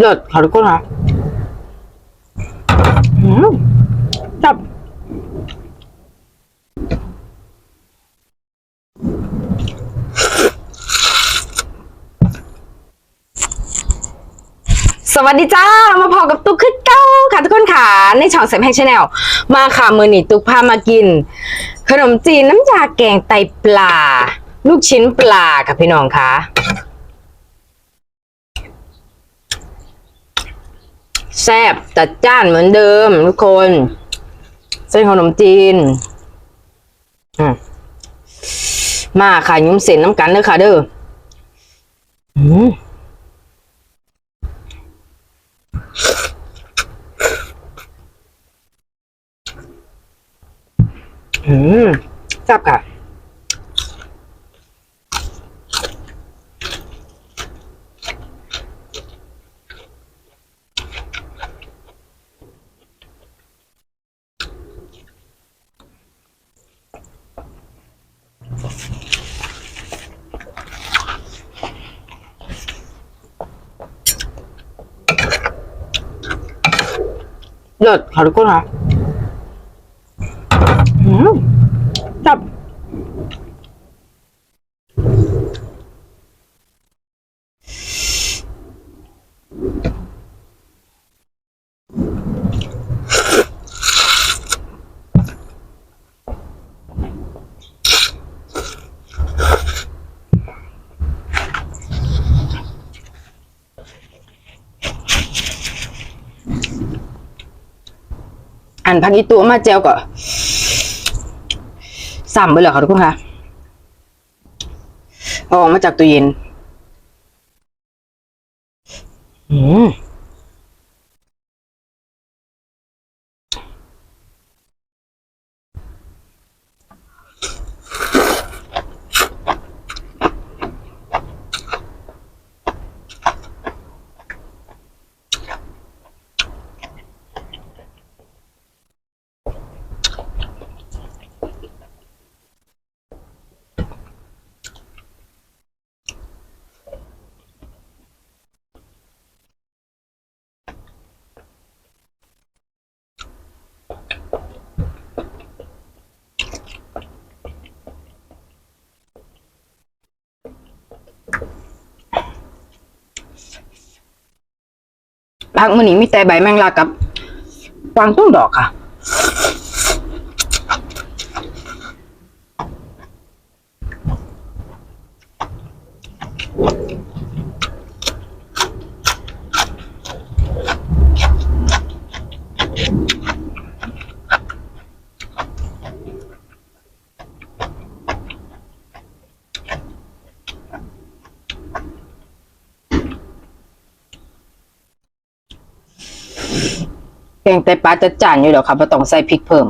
เลิศค่ะทุกคนค่ะอืมจับสวัสดีจ้า มาพอกับตุ๊กขึ้นเก้าค่ะทุกคนค่ะ ในช่องเสมแห่งชาแนลมาค่ะ มือหนีตุ๊กพามากิน ขนมจีนน้ำยาแกงไตปลา ลูกชิ้นปลาค่ะพี่น้องค่ะ แซ่บจัดจ้านเหมือนเดิมทุกคน เส้นขนมจีนอืมมาค่ะยุ่มเส้นน้ำกันเด้อค่ะเด้อมจับค่ะ เลิศค่ะทุก อันพักอีตัวมาเจลก็สั่มไปเลยค่ะทุกคนค่ะเอาออกมาจากตู้เย็น อืม พักมือนี้มีแต่ใบแมงลากับกวางตุ้งดอกค่ะ แกงไตปลาจะจานอยู่แล้วค่ะไม่ต้องใส่พริกเพิ่ม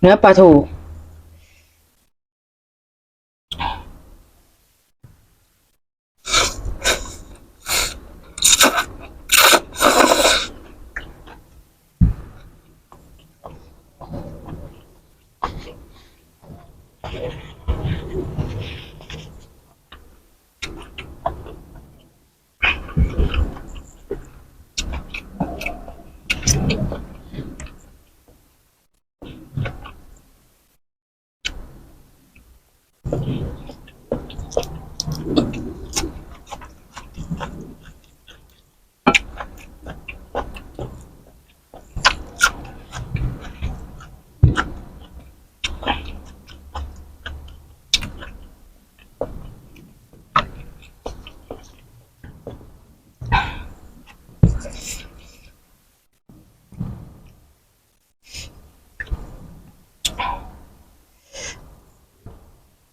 เนื้อปลาทู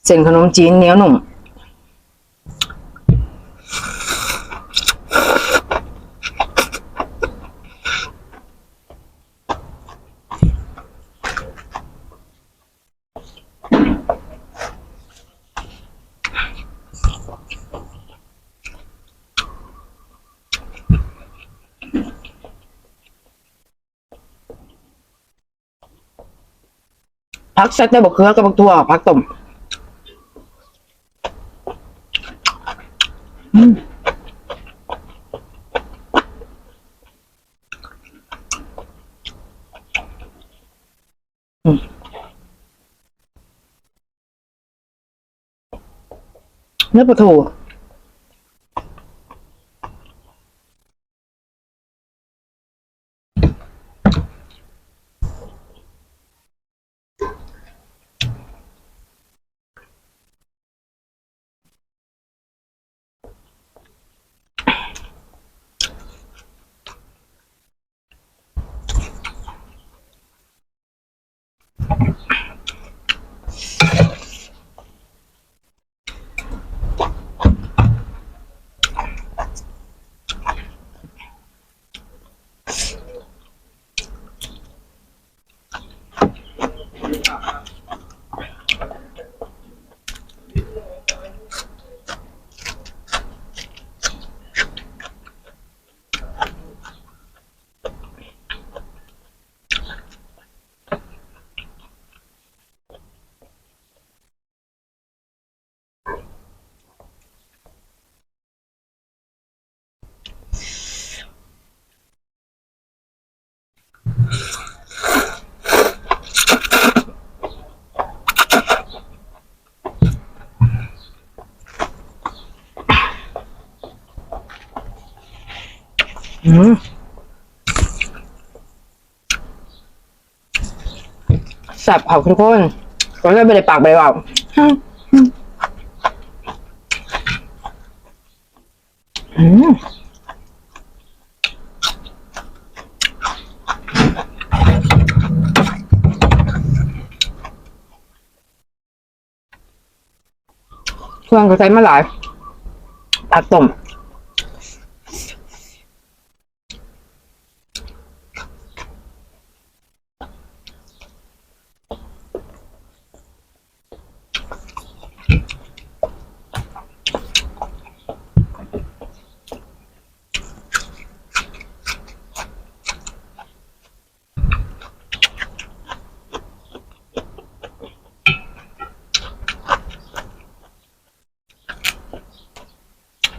เส้นขนมจีนเหนียวหนุ่ม พักใส่แต่บักเขือกับบักถั่วพักต้ม อืมอื อืมแซ่บเผาทุกคนก็เลยไม่ได้ปากไปเปล่าอืม เครื่องก็ใช้มาหลาย ผักต้ม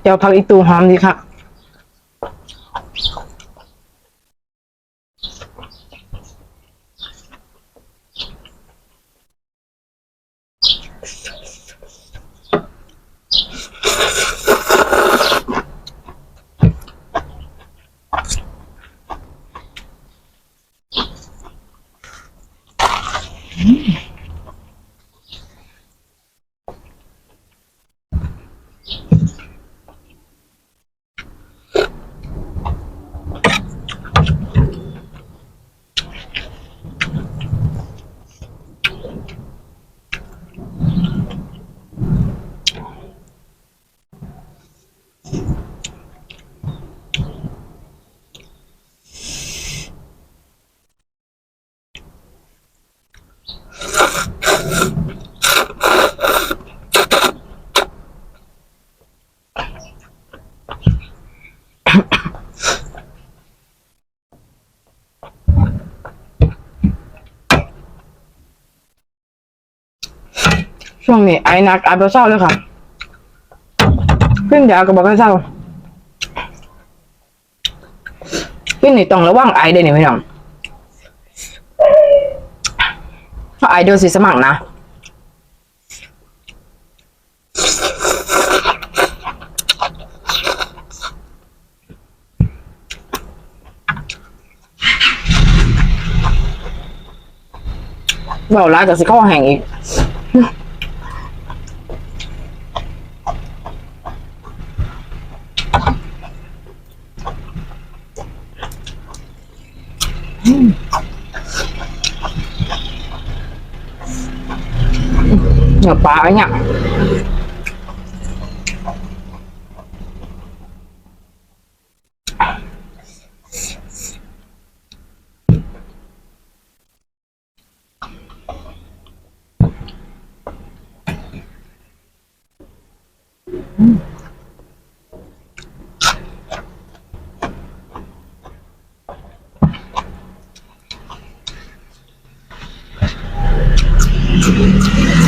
เดี๋ยวพักอีตูหอมดีค่ะ ช่วงนี้ไอ้หนักอ้เบเศร้าเลยค่ะขึ้นเดี๋ยวก็บอกให้เศร้าขึ้นนี่ต้องระวังไอเด้นี่พี่น้องถ้าไอเดียวสิสมัครนะเบาร้ายกับสิข้อแห่งอีก นนื้อ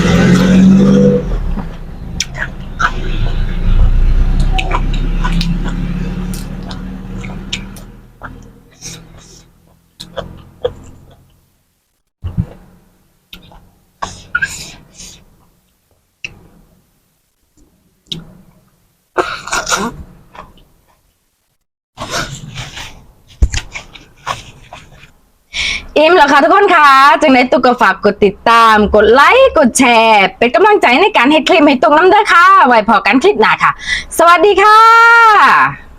อิ่มแล้วค่ะทุกคนค่ะจังไหนตุกก็ฝากกดติดตาม กดไลค์กดแชร์ เป็นกำลังใจในการให้คลิปให้ตรงน้ำเด้อค่ะ ไว้พอกันคลิปหน้าค่ะ สวัสดีค่ะ